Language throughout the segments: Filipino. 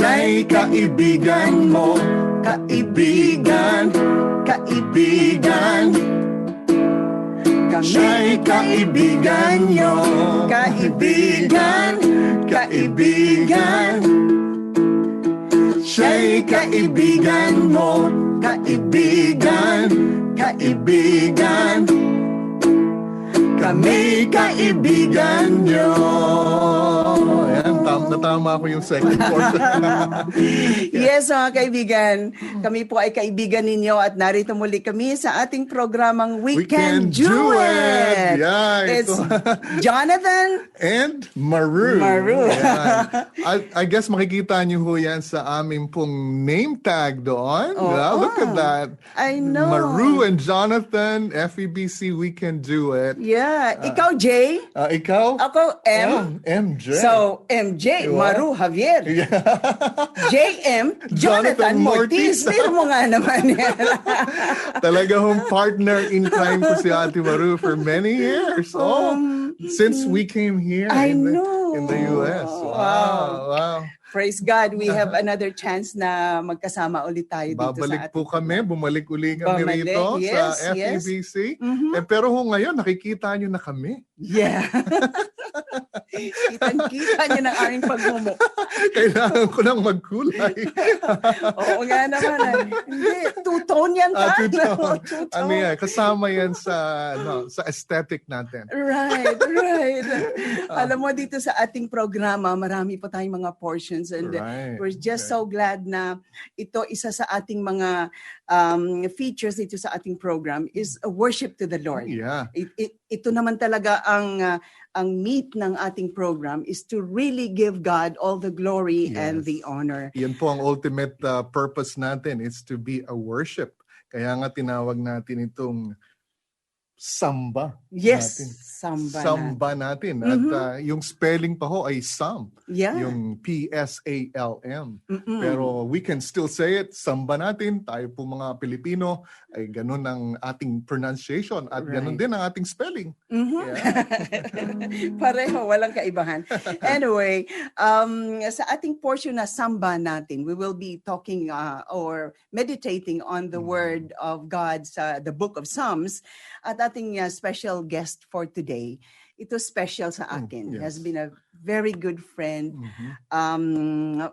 Siya'y kaibigan mo. Kaibigan, kaibigan. Siya'y kaibigan nyo Kaibigan, kaibigan. Siya'y kaibigan mo. Kaibigan, kaibigan. Kami kaibigan nyo. Natama ko yung second portion. Yes, mga kaibigan. Kami po ay kaibigan ninyo at narito muli kami sa ating programang We, Can, Do, It. Yeah, It's ito. Jonathan. And Maru. Maru. Ayan. I, I guess makikita niyo ho yan sa aming pong name tag doon. Oo. Yeah, look at that. I know. Maru and Jonathan, FEBC, We Can Do It. Yeah. Ikaw, Jay. Uh, ikaw? Ako, M. Yeah, MJ. So, MJ, Diba? Maru Javier. JM, Jonathan Jonathan. Mortiz. Pero mo nga naman yan. Talaga hong partner in crime ko si Ate Maru for many years. Oh, since we came here Um, I in, the, know. in the US. Wow, Wow. wow. Praise God, we have another chance na magkasama ulit tayo dito Babalik sa po ating kami, bumalik uli kami Bumalik, rito yes, sa yes. FEBC. Mhm. Eh, pero ho ngayon, nakikita nyo na kami. Yeah. Kitang-kita niyo ng aming pagmumo. Kailangan ko nang magkulay. Oo nga naman. ah. Hindi, two-tone yan Ah, tayo. two-tone. Two-tone. ano yan, kasama yan sa, ano, sa aesthetic natin. Right, right. Alam mo, dito sa ating programa, marami pa tayong mga portions and uh, Right. we're just Okay. so glad na ito, isa sa ating mga um, features dito sa ating program is a worship to the Lord. Yeah. It, it, ito naman talaga ang uh, ang meat ng ating program is to really give God all the glory and Yes. the honor. Yan po ang ultimate uh, purpose natin is to be a worship. Kaya nga tinawag natin itong samba. Yes, natin. samba. Samba natin. At Mhm. uh, yung spelling pa ho ay Sam. Yeah. Yung P-S-A-L-M. Mm-mm. Pero we can still say it, samba natin. Tayo po mga Pilipino ay ganun ang ating pronunciation at ganun Right. din ang ating spelling. Mhm. Yeah. Pareho, walang kaibahan. Anyway, um, sa ating portion na samba natin, we will be talking uh, or meditating on the Mm. word of God sa the book of Psalms. At ating uh, special guest for today, ito special sa Mm, akin. yes. Has been a very good friend. Mhm. Um,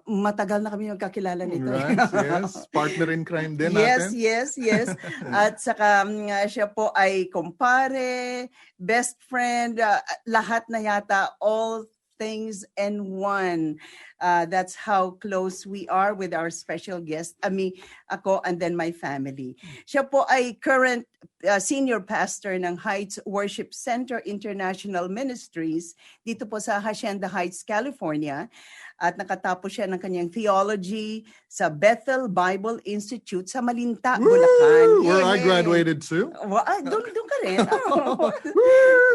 matagal na kami magkakilala nito. Right, yes. Partner in crime din Yes, natin. yes, yes. At saka um, siya po ay kumpare, best friend, uh, lahat na yata, all things in one. Uh, that's how close we are with our special guest, ami, ako, and then my family. Siya po ay current uh, senior pastor ng Heights Worship Center International Ministries dito po sa Hacienda Heights, California. At nakatapos siya ng kanyang theology sa Bethel Bible Institute sa Malinta, Bulacan. Woo! Where I graduated too. Wa- ah, doon, doon ka rin. Oh.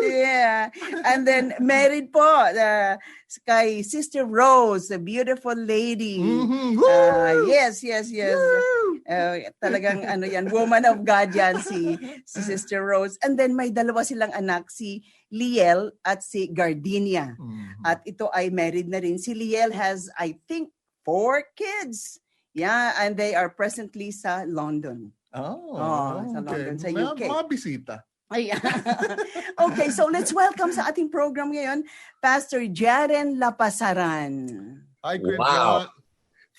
yeah. And then married po uh, kay Sister Rose, a beautiful lady. Mhm. Ah, Woo! yes, yes, yes. Uh, talagang ano yan, woman of God yan si, si Sister Rose. And then may dalawa silang anak, si Liel at si Gardenia. Mhm. At ito ay married na rin. Si Liel has, I think, four kids. Yeah, and they are presently sa London. Oh, Oh, sa okay. London, sa UK. Mga bisita. Ayan. okay, so let's welcome sa ating program ngayon, Pastor Jaren Lapasaran. Hi, Kuya Wow. John.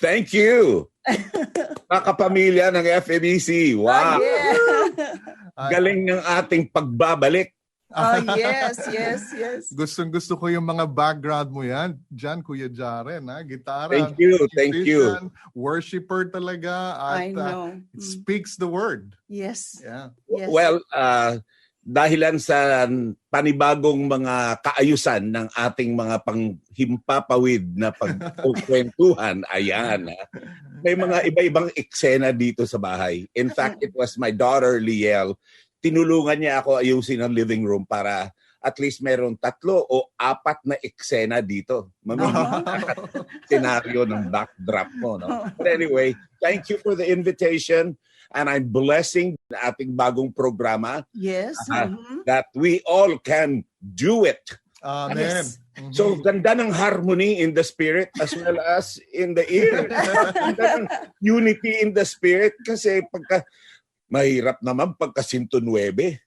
Thank you. Mga kapamilya ng FEBC. Oh, Wow. yeah. Ay, Galing ng ating pagbabalik. oh, yes, yes, yes. Gustong gusto ko yung mga background mo yan. Diyan, Kuya Jaren, ha? Gitara. Thank you, thank you. Worshipper talaga. At, I uh, know. it Mm, speaks the word. Yes, Yeah. yes. Well, uh, dahilan sa panibagong mga kaayusan ng ating mga panghimpapawid na pagkukwentuhan, ayan. may mga iba-ibang eksena dito sa bahay. In fact, it was my daughter, Liel. Tinulungan niya ako ayusin ang living room para at least meron tatlo o apat na eksena dito. Mamimili ka senaryo ng backdrop mo. No? But anyway, thank you for the invitation and I'm blessing the ating bagong programa Yes. Ah, mhm. that we all can do it. Amen. Yes. Mhm. So, ganda ng harmony in the spirit as well as in the ear. ganda ng unity in the spirit kasi pagka mahirap naman pagka 109.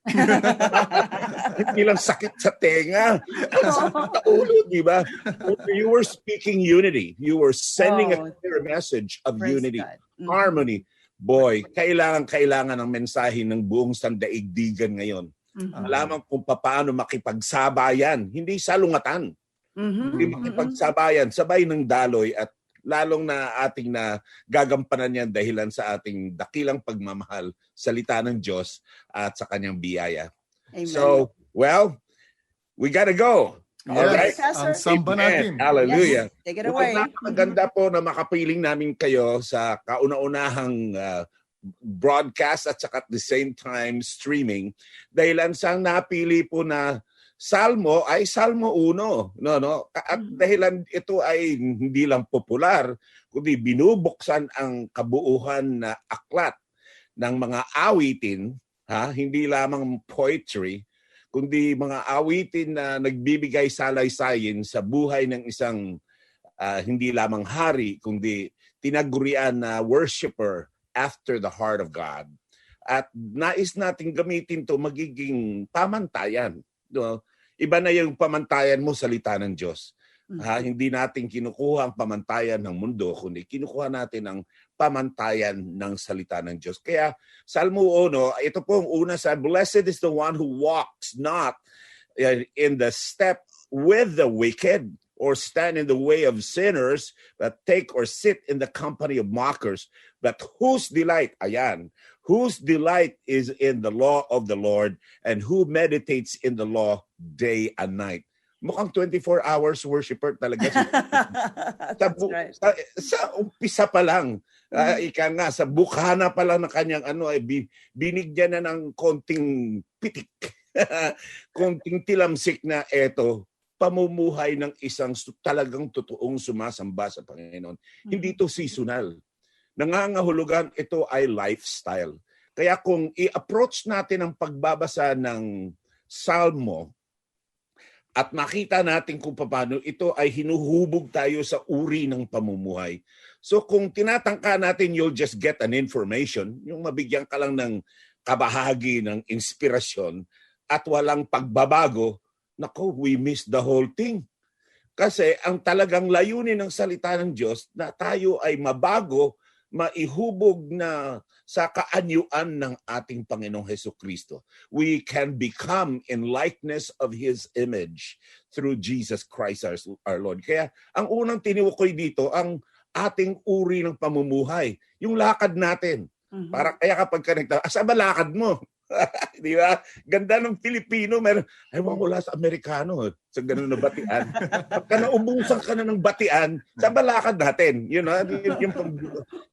Hindi lang sakit sa tenga. Sa ulo, di ba? You were speaking unity. You were sending a Oh. clear message of unity, God. Mhm. harmony. Boy, kailangan kailangan ng mensahe ng buong sandaigdigan ngayon. Mhm. Malaman kung paano makipagsabayan, hindi salungatan. Mhm. Hindi Mhm. makipagsabayan, sabay ng daloy at lalong na ating na gagampanan yan dahilan sa ating dakilang pagmamahal, salita ng Diyos at sa kanyang biyaya. Amen. So, well, we gotta go. All right? Yes. Ang samba Amen. natin. Hallelujah. Yes. Take it away. napakaganda po na makapiling namin kayo sa kauna-unahang uh, broadcast at saka at the same time streaming dahilan sa napili po na Salmo ay Salmo 1 no no at Mhm. dahilan ito ay hindi lang popular kundi binubuksan ang kabuuhan na aklat ng mga awitin ha hindi lamang poetry kundi mga awitin na nagbibigay salaysay sa buhay ng isang ah, hindi lamang hari, kundi tinagurian na worshiper after the heart of God. At nais natin gamitin to magiging pamantayan. No? Iba na yung pamantayan mo salita ng Diyos. Mhm. Ha, hindi natin kinukuha ang pamantayan ng mundo, kundi kinukuha natin ang pamantayan ng salita ng Diyos. Kaya Salmo 1, ito po ang una sa Blessed is the one who walks not uh, in the step with the wicked or stand in the way of sinners, but take or sit in the company of mockers. But whose delight, ayan, whose delight is in the law of the Lord, and who meditates in the law day and night. Mukhang 24 hours worshiper talaga siya. sa, bu- right. sa, sa umpisa pa lang, ah, ika nga, sa bukhana pa lang ng kanyang ano, ay bi- binigyan na ng konting pitik, konting tilamsik na eto, pamumuhay ng isang talagang totoong sumasamba sa Panginoon. Hindi ito seasonal. Nangangahulugan, ito ay lifestyle. Kaya kung i-approach natin ang pagbabasa ng Salmo, at makita natin kung paano ito ay hinuhubog tayo sa uri ng pamumuhay. So kung tinatangka natin, you'll just get an information, yung mabigyan ka lang ng kabahagi ng inspirasyon at walang pagbabago, nako, we miss the whole thing. Kasi ang talagang layunin ng salita ng Diyos na tayo ay mabago, maihubog na sa kaanyuan ng ating Panginoong Heso Kristo. We can become in likeness of His image through Jesus Christ our, our Lord. Kaya ang unang tinukoy dito, ang ating uri ng pamumuhay, yung lakad natin. Mhm. Para kaya kapag ka nagta, asa ba lakad mo? Di ba? Ganda ng Pilipino, meron, ay wala sa Amerikano, sa ganun na batian. Pagka naubusan ka na ng batian, sa balakad natin. Yun, ha? Yun, yung,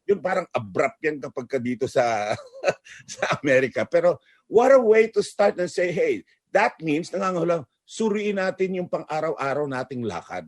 yun parang abrupt yan kapag ka dito sa, sa Amerika. Pero what a way to start and say, hey, that means, nangangahulugan, suriin natin yung pang-araw-araw nating lakad.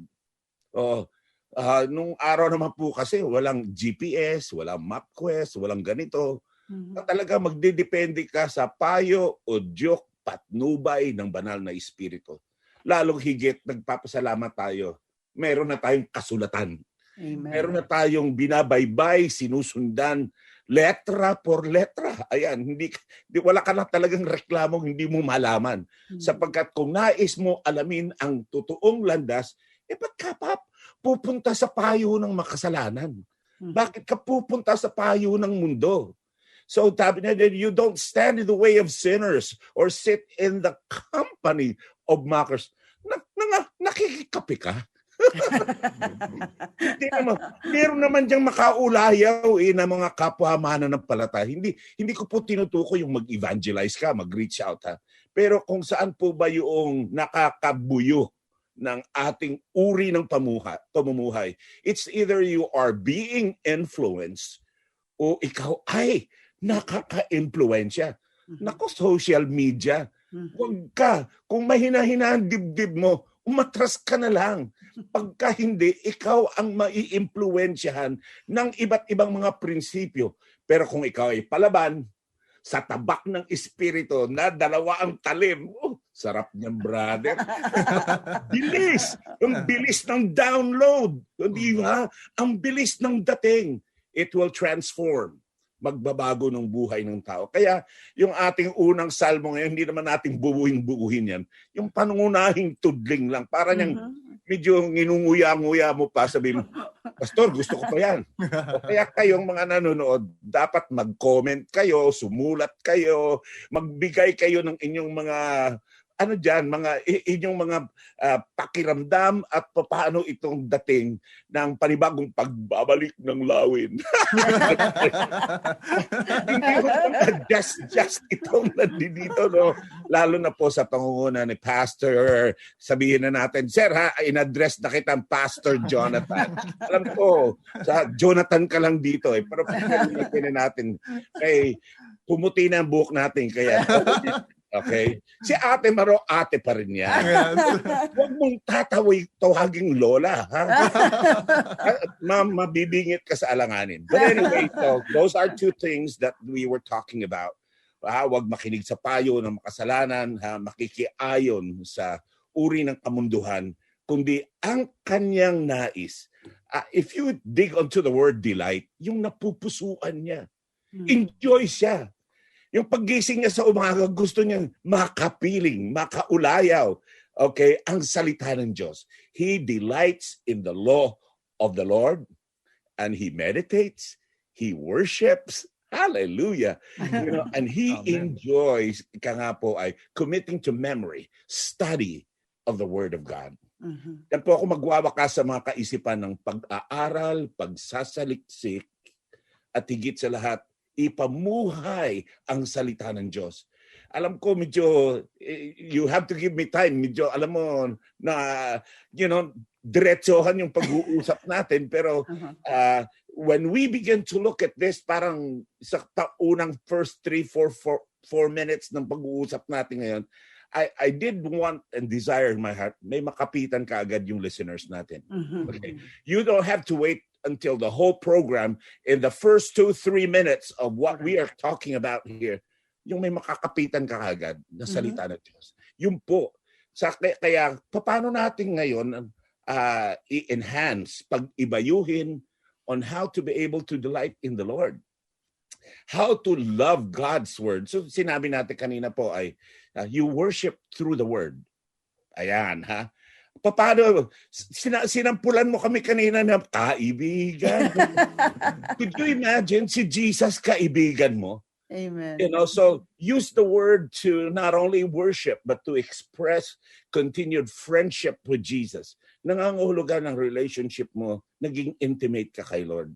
Oh, ah, nung araw naman po kasi, walang GPS, walang MapQuest, walang ganito. Na talaga magdidepende ka sa payo o joke patnubay ng banal na espiritu. Lalong higit, nagpapasalamat tayo. Meron na tayong kasulatan. Amen. Meron na tayong binabaybay, sinusundan, letra por letra. Ayan, hindi, di, wala ka na talagang reklamong hindi mo malaman. Mhm. Sapagkat kung nais mo alamin ang totoong landas, eh ba't ka pa pupunta sa payo ng makasalanan? Mhm. Bakit ka pupunta sa payo ng mundo? So sabi you don't stand in the way of sinners or sit in the company of mockers. Na, na, nakikikapi ka? Hindi naman, meron naman diyang makaulayaw eh, na mga kapwa mananampalataya. Hindi, hindi ko po tinutukoy yung mag-evangelize ka, mag-reach out ha. Pero kung saan po ba yung nakakabuyo ng ating uri ng pamuha, pamumuhay. It's either you are being influenced o ikaw ay nakaka-impluensya. Nako, social media. Mhm. Huwag ka. Kung mahina-hina ang dibdib mo, umatras ka na lang. Pagka hindi, ikaw ang maiimpluensyahan ng iba't ibang mga prinsipyo. Pero kung ikaw ay palaban, sa tabak ng espiritu na dalawa ang talim, oh, sarap niyan, brother. bilis! Ang bilis ng download. Di ba? Ang bilis ng dating. It will transform magbabago ng buhay ng tao. Kaya yung ating unang salmo ngayon, hindi naman natin bubuhin-buuhin yan. Yung pangunahing tudling lang. Para niyang Mhm. medyo nginunguya-nguya mo pa, sabi mo, Pastor, gusto ko pa yan. O kaya kayong mga nanonood, dapat mag-comment kayo, sumulat kayo, magbigay kayo ng inyong mga ano diyan, mga inyong mga ah, pakiramdam at paano itong dating ng panibagong pagbabalik ng lawin. Hindi ko just just itong nandito no? Lalo na po sa pangunguna ni Pastor. Sabihin na natin sir ha in-address na kitang Pastor Jonathan. Alam ko sa Jonathan ka lang dito eh. Pero pagkakas natin kay pumuti na ang buhok natin kaya okay si Ate Maro ate pa rin yan Yes. Huwag mong tatawag tawaging lola, ha? Ma mabibingit ka sa alanganin. But anyway, so those are two things that we were talking about. Ha? Huwag makinig sa payo ng makasalanan, ha? makikiayon sa uri ng kamunduhan, kundi ang kanyang nais. Ah, if you dig onto the word delight, yung napupusuan niya, enjoy siya. Yung paggising niya sa umaga, gusto niya makapiling, makaulayaw. Okay, ang salita ng Diyos. He delights in the law of the Lord and he meditates, he worships. Hallelujah. You know, and he Amen. enjoys, ika nga po ay committing to memory, study of the Word of God. Mhm. Yan po ako magwawakas sa mga kaisipan ng pag-aaral, pagsasaliksik, at higit sa lahat, ipamuhay ang salita ng Diyos. Alam ko medyo, eh, you have to give me time. Medyo, alam mo, na, you know, diretsohan yung pag-uusap natin. Pero uh, when we begin to look at this, parang sa ta- unang first three, four, four, four minutes ng pag-uusap natin ngayon, I, I did want and desire in my heart, may makapitan ka agad yung listeners natin. Mhm. Okay. You don't have to wait until the whole program in the first two, three minutes of what we are talking about here, yung may makakapitan ka agad na salita ng Diyos. Yun po. Sa, kaya, kaya paano natin ngayon uh, i-enhance, pag-ibayuhin on how to be able to delight in the Lord. How to love God's word. So sinabi natin kanina po ay uh, you worship through the word. Ayan, ha? Paano, sina, sinampulan mo kami kanina na kaibigan. Could you imagine si Jesus kaibigan mo? Amen. You know, so use the word to not only worship but to express continued friendship with Jesus. Nangangahulugan ng relationship mo, naging intimate ka kay Lord.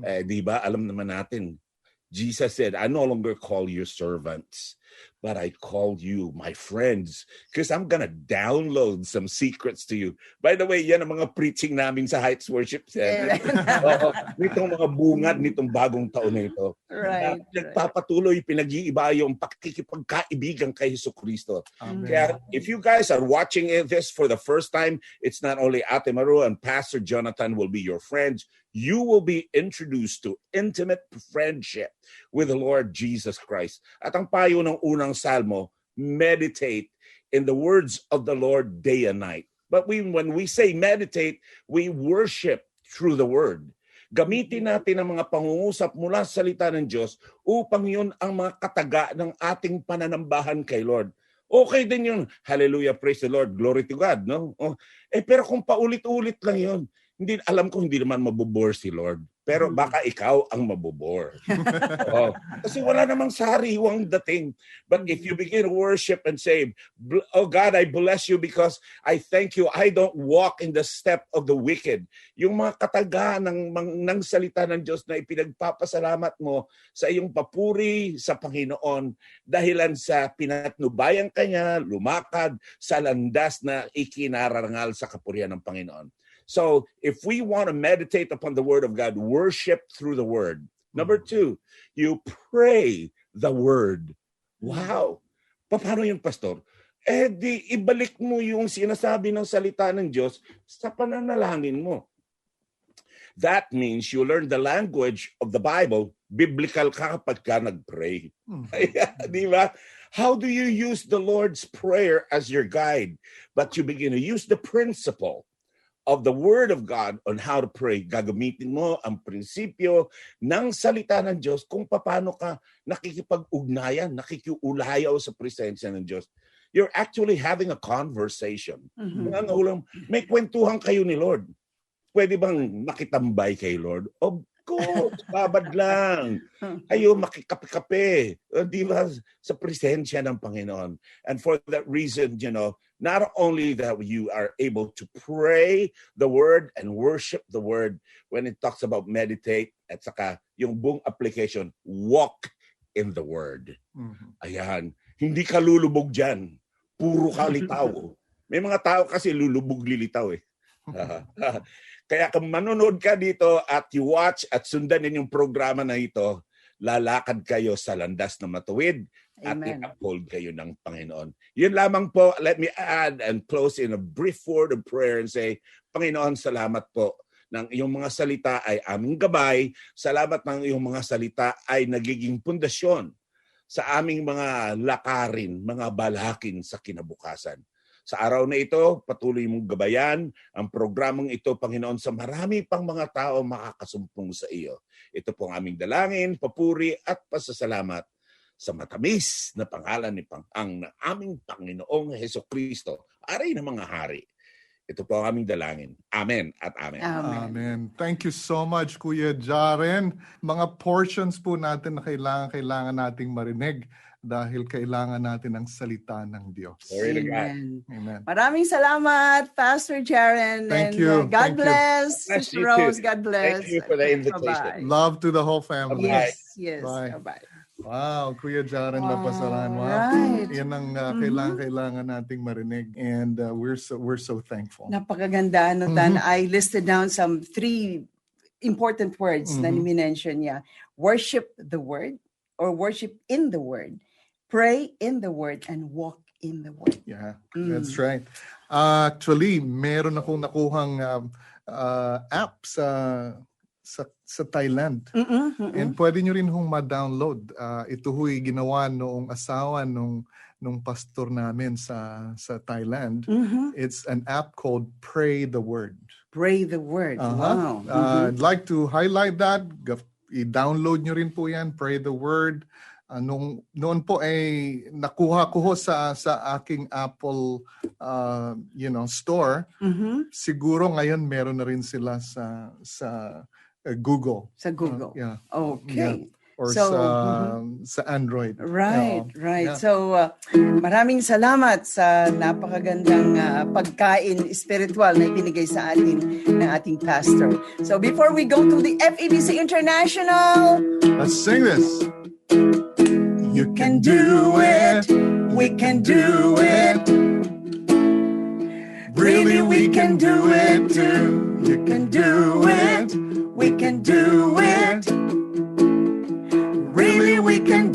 Eh, di ba? Alam naman natin, Jesus said, I no longer call you servants, but I call you my friends because I'm gonna download some secrets to you. By the way, yan ang mga preaching namin sa Heights Worship Center. Oo, nitong mga bungad nitong bagong taon na ito. right. Na nagpapatuloy, pinag-iiba yung pakikipagkaibigan kay Hesus Kristo. Kaya if you guys are watching this for the first time, it's not only Ate Maru and Pastor Jonathan will be your friends. You will be introduced to intimate friendship with the Lord Jesus Christ. At ang payo ng unang salmo, meditate in the words of the Lord day and night. But we, when we say meditate, we worship through the word. Gamitin natin ang mga pangungusap mula sa salita ng Diyos upang yun ang mga kataga ng ating pananambahan kay Lord. Okay din yun. Hallelujah, praise the Lord, glory to God. No? Oh, eh, pero kung paulit-ulit lang yun, hindi, alam ko hindi naman mabubore si Lord. Pero Mm. baka ikaw ang mabobore. oh. Kasi wala namang sariwang dating. But if you begin to worship and say, "Bl- Oh God, I bless you because I thank you. I don't walk in the step of the wicked. Yung mga kataga ng, ng, salita ng Diyos na ipinagpapasalamat mo sa iyong papuri sa Panginoon dahilan sa pinatnubayan kanya, lumakad sa landas na ikinararangal sa kapurihan ng Panginoon. So, if we want to meditate upon the Word of God, worship through the Word. Number two, you pray the Word. Wow! Paano yun, Pastor? Eh di ibalik mo yung sinasabi ng salita ng Diyos sa pananalangin mo. That means you learn the language of the Bible, biblical ka kapag ka nag-pray. Mhm. Di ba? How do you use the Lord's Prayer as your guide? But you begin to use the principle of the Word of God on how to pray. Gagamitin mo ang prinsipyo ng salita ng Diyos kung paano ka nakikipag-ugnayan, nakikiulayaw sa presensya ng Diyos. You're actually having a conversation. Mhm. Ulam, may kwentuhan kayo ni Lord. Pwede bang makitambay kay Lord? Of course, babad lang. Ayo, makikape-kape. Uh, Di ba? Sa presensya ng Panginoon. And for that reason, you know, not only that you are able to pray the word and worship the word when it talks about meditate, at saka yung buong application, walk in the word. Mhm. Ayan. Hindi ka lulubog dyan. Puro ka litaw. May mga tao kasi lulubog lilitaw eh. Kaya kung manonood ka dito at you watch at sundan din yung programa na ito, lalakad kayo sa landas na matuwid at Amen. i-uphold kayo ng Panginoon. Yun lamang po, let me add and close in a brief word of prayer and say, Panginoon, salamat po ng iyong mga salita ay aming gabay. Salamat ng iyong mga salita ay nagiging pundasyon sa aming mga lakarin, mga balakin sa kinabukasan. Sa araw na ito, patuloy mong gabayan ang programang ito, Panginoon, sa marami pang mga tao makakasumpong sa iyo. Ito po ang aming dalangin, papuri at pasasalamat sa matamis na pangalan ni Pang ang aming Panginoong Heso Kristo, Ari ng mga hari. Ito po ang aming dalangin. Amen at amen. Amen. Amen. Thank you so much, Kuya Jaren. Mga portions po natin na kailangan, kailangan nating marinig dahil kailangan natin ang salita ng Diyos. Glory. Amen. Amen. Maraming salamat, Pastor Jaren. Thank and, you. uh, God Thank you. bless. Bless Sister you Rose, too. God bless. Thank you for the invitation. Bye-bye. Love to the whole family. Bye. Yes, yes. Bye. Bye-bye. Wow, Kuya Jaren Wow, Lapasaran. Wow. right. Yan ang uh, Mhm. kailangan kailangan nating marinig and uh, we're so we're so thankful. Napakaganda, ano, Tan. Mhm. I listed down some three important words na Mhm. ni-mention niya. Worship the Word or worship in the Word. Pray in the Word and walk in the Word. Yeah, Mm. that's right. Uh, actually, meron akong nakuhang um, uh, app sa sa sa Thailand. Mm-mm, mm-mm. And pwede nyo rin hong ma-download. Uh, ito ho'y ginawa noong asawa nung nung pastor namin sa sa Thailand. Mhm. It's an app called Pray the Word. Pray the Word. Uh-huh. Wow. Uh, Mhm. I'd like to highlight that. I-download nyo rin po yan, Pray the Word. Uh, nung, noon po ay nakuha ko ho sa, sa aking Apple uh, you know, store. Mhm. Siguro ngayon meron na rin sila sa sa uh, Google. Sa Google. Uh, yeah. Okay. Or So, sa mhm. sa Android. Right, Yeah. right. Yeah. So, uh, maraming salamat sa napakagandang uh, pagkain spiritual na ibinigay sa atin ng ating pastor. So, before we go to the FEBC International, Let's sing this. You can do it, we can do it. Really, we can do it too. You can do it, we can do it. Really, we can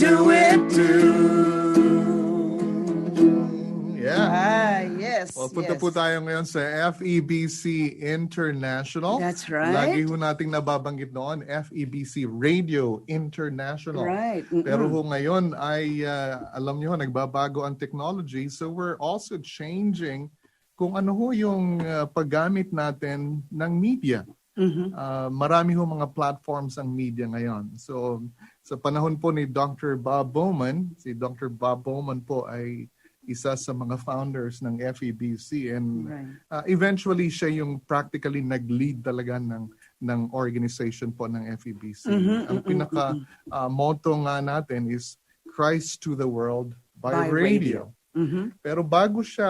punta yes. po tayo ngayon sa FEBC International. That's Lagi right. ho nating nababanggit noon, FEBC Radio International. Right. mm-mm. Pero ho ngayon ay, uh, alam niyo ho, nagbabago ang technology. So we're also changing kung ano ho yung uh, paggamit natin ng media. Mhm. Uh, marami ho mga platforms ang media ngayon. So sa panahon po ni Dr. Bob Bowman, si Dr. Bob Bowman po ay isa sa mga founders ng FEBC and Right. uh, eventually siya yung practically nag-lead talaga ng ng organization po ng FEBC. Mhm, Ang mhm, pinaka mhm. uh, motto nga natin is Christ to the world by, By radio. Mhm. Pero bago siya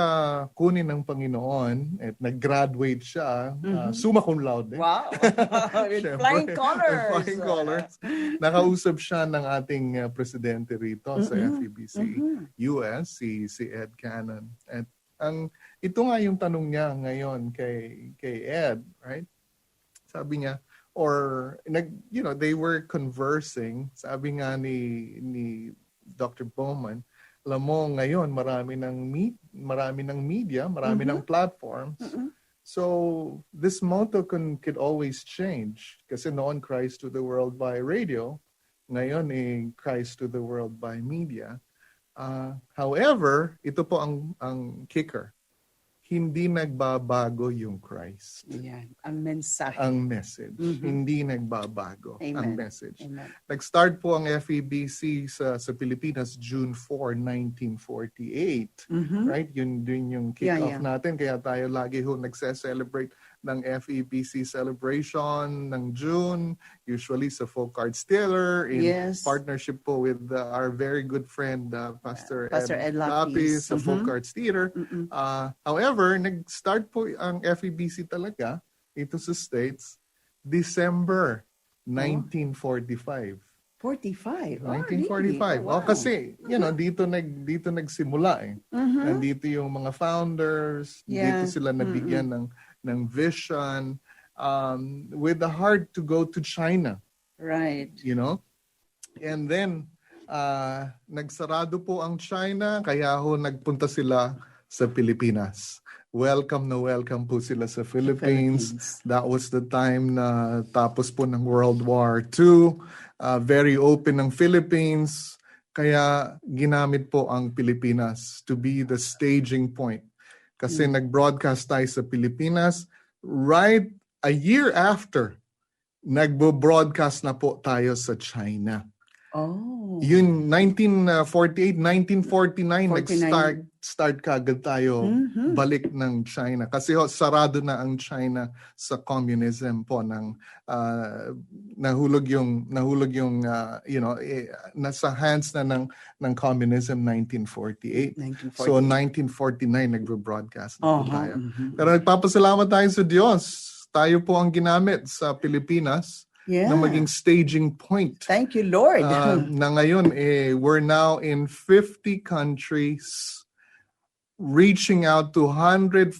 kunin ng Panginoon at nag-graduate siya, uh, Mhm. summa cum laude. Wow. With Siyempre, flying colors. flying colors. Nakausap siya ng ating uh, presidente rito sa Mhm. FEBC Mhm. US, si, si Ed Cannon. At ang, ito nga yung tanong niya ngayon kay, kay Ed, right? Sabi niya, or, nag, you know, they were conversing, sabi nga ni, ni Dr. Bowman, alam mo, ngayon, marami ng, meet, marami ng media, marami Mhm. ng platforms. Mhm. So, this motto can, could always change. Kasi noon, Christ to the world by radio. Ngayon, eh, Christ to the world by media. Uh, however, ito po ang, ang kicker. Hindi nagbabago yung Christ. Yan. Ang mensahe. Ang message. Mhm. Hindi nagbabago ang Amen. message. Amen. Nag-start po ang FEBC sa, sa Pilipinas June 4, 1948 Mhm. right? Yun din yung Yeah, kick-off yeah. natin. Kaya tayo lagi ho nagse-celebrate ng FEBC celebration ng June, usually sa Folk Arts Theater in Yes. partnership po with uh, our very good friend uh, Pastor, Pastor Ed Lapis. Lapis sa Folk Mhm. Arts Theater. Uh, however, nag-start po ang FEBC talaga ito sa States December Oh. 1945. 45. Oh, 1945. really? Oh, Wow. kasi, you know, dito nag dito nagsimula eh. Mhm. Nandito yung mga founders, Yeah. dito sila nabigyan ng ng vision um, with the heart to go to China, Right. you know? And then uh, nagsarado po ang China, kaya ho nagpunta sila sa Pilipinas. Welcome na welcome po sila sa Philippines. That was the time na tapos po ng World War II. Uh, very open ng Philippines. Kaya ginamit po ang Pilipinas to be the staging point. Kasi nag-broadcast tayo sa Pilipinas right a year after nagbo-broadcast na po tayo sa China. Oh. Yun 1948, 1949 49. nag-start start kagad tayo Mhm. balik ng China kasi ho, sarado na ang China sa communism po ng ah, nahulog yung nahulog yung ah, you know eh, nasa hands na ng ng communism 1948 1940. so 1949 nagbo-broadcast na Uh-huh. tayo Mhm. pero nagpapasalamat tayo sa Diyos tayo po ang ginamit sa Pilipinas Yeah. na maging staging point Thank you, Lord. uh, na ngayon eh we're now in 50 countries reaching out to 144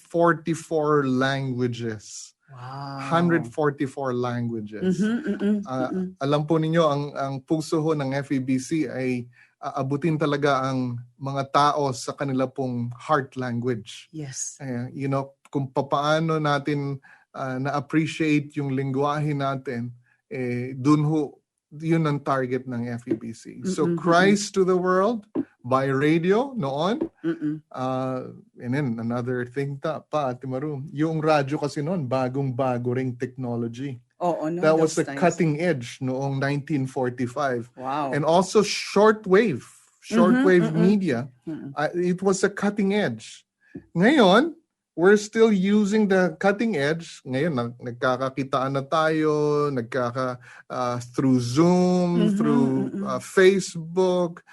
languages wow. 144 languages Mhm, mhm, Ah, mhm. alam po ninyo ang ang puso ho ng FEBC ay aabutin talaga ang mga tao sa kanila pong heart language Yes. eh, you know, kung papaano natin ah, na-appreciate yung lingwahe natin, eh, dun ho, yun ang target ng FEBC. So, Christ to the world by radio noon. Mm-mm. Uh, and then, another thing ta, pa, Ate Maru, yung radyo kasi noon, bagong-bago ring technology. Oo, no, That was the times. cutting edge noong 1945. Wow. And also shortwave, shortwave mhm. media Mm-mm. uh, it was a cutting edge. Ngayon, we're still using the cutting edge. Ngayon, nag- nagkakakitaan na tayo, nagkaka, uh, through Zoom, Mhm, through mhm. uh, Facebook,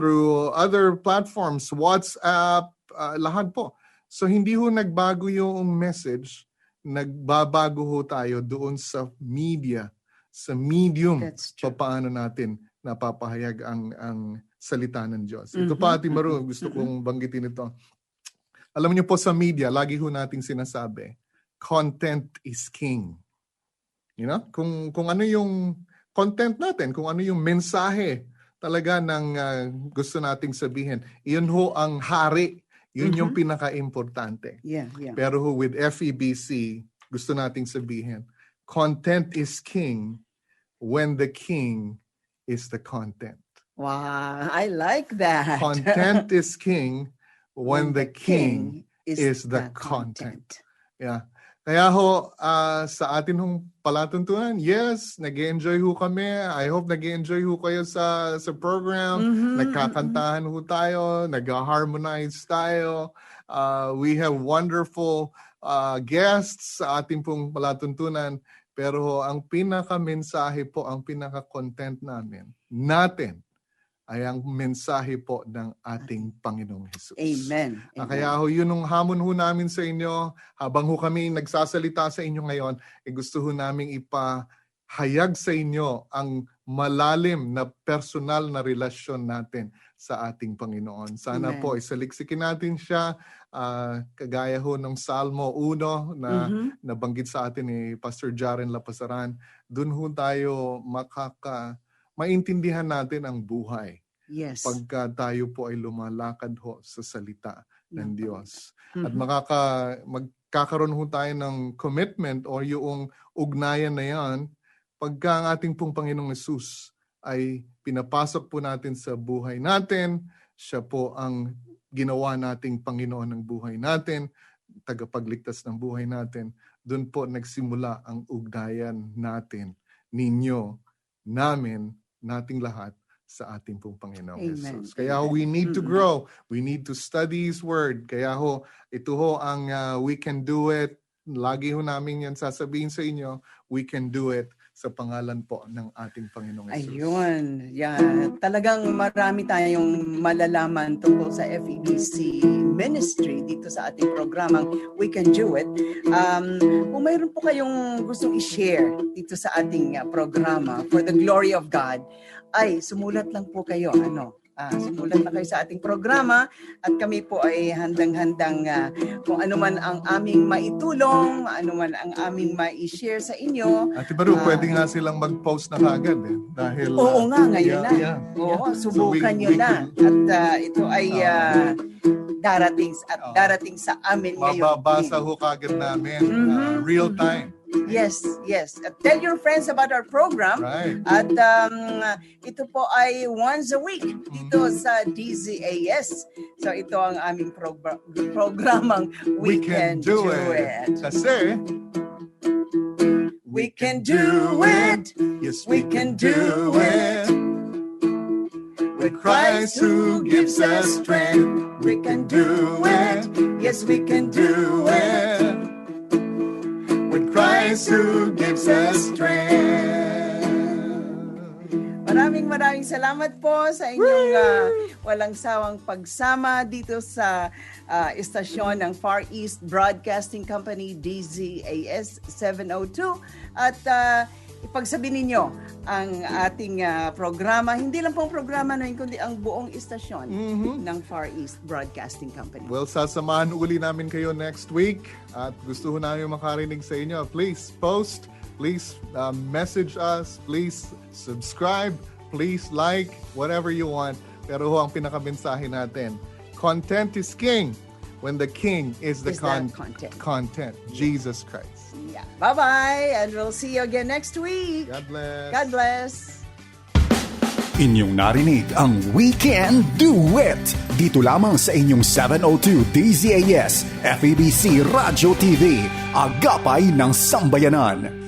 through other platforms, WhatsApp, uh, lahat po. So, hindi ho nagbago yung message, nagbabago ho tayo doon sa media, sa medium true. paano natin napapahayag ang ang salita ng Diyos. Ito Mhm, pa, Ate Maru, mhm, gusto kong banggitin ito. Alam niyo po sa media, lagi ho nating sinasabi, content is king. You know? Kung, kung ano yung content natin, kung ano yung mensahe talaga ng ah, gusto nating sabihin, yun ho ang hari. Yun yung pinaka-importante. Yeah, yeah. Pero ho, with FEBC, gusto nating sabihin, content is king when the king is the content. Wow, I like that. Content is king when the king is the content. Yeah. Kaya ho, ah, sa atin hong palatuntunan, yes, nag enjoy ho kami. I hope nag enjoy ho kayo sa, sa program. Mhm, Nagkakantahan ho tayo, nag-harmonize tayo. Uh, we have wonderful uh, guests sa ating pong palatuntunan. Pero ang pinaka-mensahe po, ang pinaka-content namin, natin, ay ang mensahe po ng ating Panginoong Jesus. Amen. Ah, Amen. kaya ho, yun ang hamon ho namin sa inyo. Habang ho kami nagsasalita sa inyo ngayon, eh gusto ho namin ipahayag sa inyo ang malalim na personal na relasyon natin sa ating Panginoon. Sana Amen. po isaliksikin natin siya ah, kagaya ho ng Salmo 1 na Mhm. nabanggit sa atin ni Pastor Jaren Lapasaran. Doon ho tayo makaka maintindihan natin ang buhay Yes. pagka tayo po ay lumalakad ho sa salita ng. Diyos. At Mhm. makaka magkakaroon ho tayo ng commitment o yung ugnayan na yan pagka ang ating pong Panginoong Yesus ay pinapasok po natin sa buhay natin, siya po ang ginawa nating Panginoon ng buhay natin, tagapagligtas ng buhay natin. Doon po nagsimula ang ugnayan natin, ninyo, namin, nating lahat sa ating pong Panginoong Amen. Jesus. Kaya ho, we need to Mm-mm. grow. We need to study His Word. Kaya ho, ito ho ang uh, we can do it. Lagi ho namin yan sasabihin sa inyo, we can do it sa pangalan po ng ating Panginoong Jesus. Ayun. Yan. Talagang marami tayong malalaman tungkol sa FEBC ministry dito sa ating programang We Can Do It. Um, kung mayroon po kayong gustong i-share dito sa ating uh, programa for the glory of God, ay sumulat lang po kayo. Ano? Ah, sumulat na kayo sa ating programa at kami po ay handang-handang ah, kung ano man ang aming maitulong, ano man ang aming ma-share sa inyo, Ate Baru, Ah. pwede nga silang mag-post na kagad eh. Dahil, Oo uh, nga, ngayon yeah, na. yeah, Oo, yeah. So subukan we- nyo we na. can- At ah, ito ay ah, darating at darating sa amin ngayon. Mababasa ho kagad namin. Mhm. uh, real time. Yes, yes. At tell your friends about our program. Right. At um, ito po ay once a week dito Mhm. sa DZAS. So ito ang aming progr- programang We, Can, Do, it. Kasi, We can do it. Yes, We can do it. With Christ who gives us strength, We can do it. Yes, we can do it. With Christ who gives us strength. Maraming maraming salamat po sa inyong ah, walang sawang pagsama dito sa ah, istasyon ng Far East Broadcasting Company DZAS 702 at ah, ipagsabi ninyo ang ating ah, programa, hindi lang pong programa na yun, kundi ang buong istasyon Mhm. ng Far East Broadcasting Company. Well, sasamahan uli namin kayo next week at gusto ho namin makarinig sa inyo. Please post, please uh, message us, please subscribe, please like, whatever you want. Pero ho ang pinakamensahe natin, content is king when the king is the Is con- content. content, Jesus Christ. Yeah. Bye-bye and we'll see you again next week. God bless. God bless. Inyong narinig ang We Can Do It dito lamang sa inyong 702 DZAS FEBC Radio TV, agapay ng sambayanan.